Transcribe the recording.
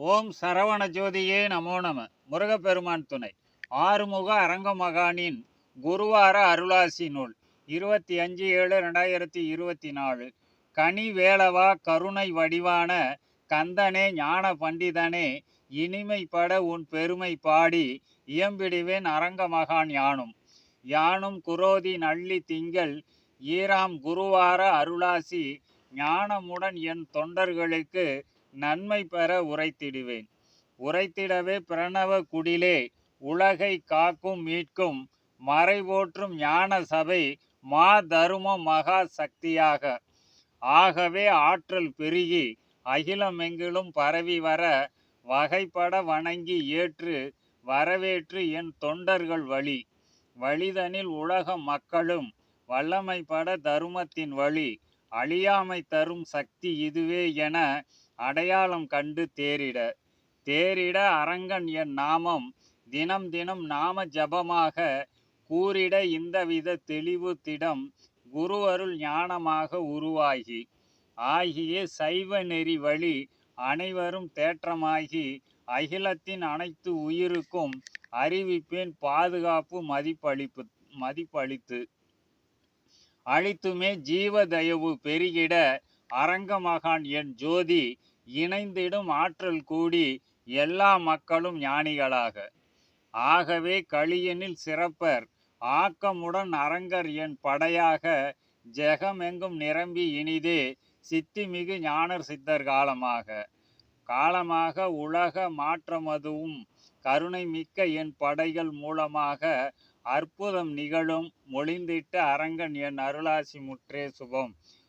ஓம் சரவண ஜோதியே நமோ நம. முருகப்பெருமான் துணை. ஆறுமுக அரங்கமகானின் குருவார அருளாசி நூல். இருபத்தி அஞ்சு ஏழு ரெண்டாயிரத்தி இருபத்தி நாலு. கனி வேளவா கருணை வடிவான கந்தனே ஞான பண்டிதனே இனிமைப்பட உன் பெருமை பாடி இயம்பிடுவேன் அரங்கமகான் யானும். யானும் குரோதி நள்ளி திங்கள் ஈராம் குருவார அருளாசி ஞானமுடன் என் தொண்டர்களுக்கு நன்மை பெற உரைத்திடுவேன். உரைத்திடவே பிரணவ குடிலே உலகை காக்கும் மீட்கும் மறைவோற்றும் ஞான சபை மா தரும மகா சக்தியாக. ஆகவே ஆற்றல் பெருகி அகிலமெங்கிலும் பரவி வர வகைப்பட வணங்கி ஏற்று வரவேற்று என் தொண்டர்கள் வழி. வழிதனில் உலக மக்களும் வல்லமைப்பட தருமத்தின் வழி. அழியாமை தரும் சக்தி இதுவே என அடையாளம் கண்டு தேரிட. தேரிட அரங்கன் என் நாமம். தினம் தினம் நாம ஜபமாக கூறிட இந்தவித தெளிவு திடம் குரு அருள் ஞானமாக உருவாகி. ஆகிய சைவ நெறி வழி அனைவரும் தேற்றமாகி அகிலத்தின் அனைத்து உயிருக்கும் அறிவிப்பேன் பாதுகாப்பு மதிப்பளிப்பு மதிப்பளித்து. அழித்துமே ஜீவதயவு பெருகிட அரங்கமகான் என் ஜோதி இணைந்திடும் ஆற்றல் கூடி எல்லா மக்களும் ஞானிகளாக. ஆகவே களியனில் சிறப்பர் ஆக்கமுடன் அரங்கர் என் படையாக ஜெகமெங்கும் நிரம்பி இனிதே சித்திமிகு ஞானர் சித்தர் காலமாக. காலமாக உலக மாற்றமதுவும் கருணை மிக்க என் படைகள் மூலமாக அற்புதம் நிகழும் மொழிந்திட்ட அரங்கன் என் அருளாசி முற்றே சுபம்.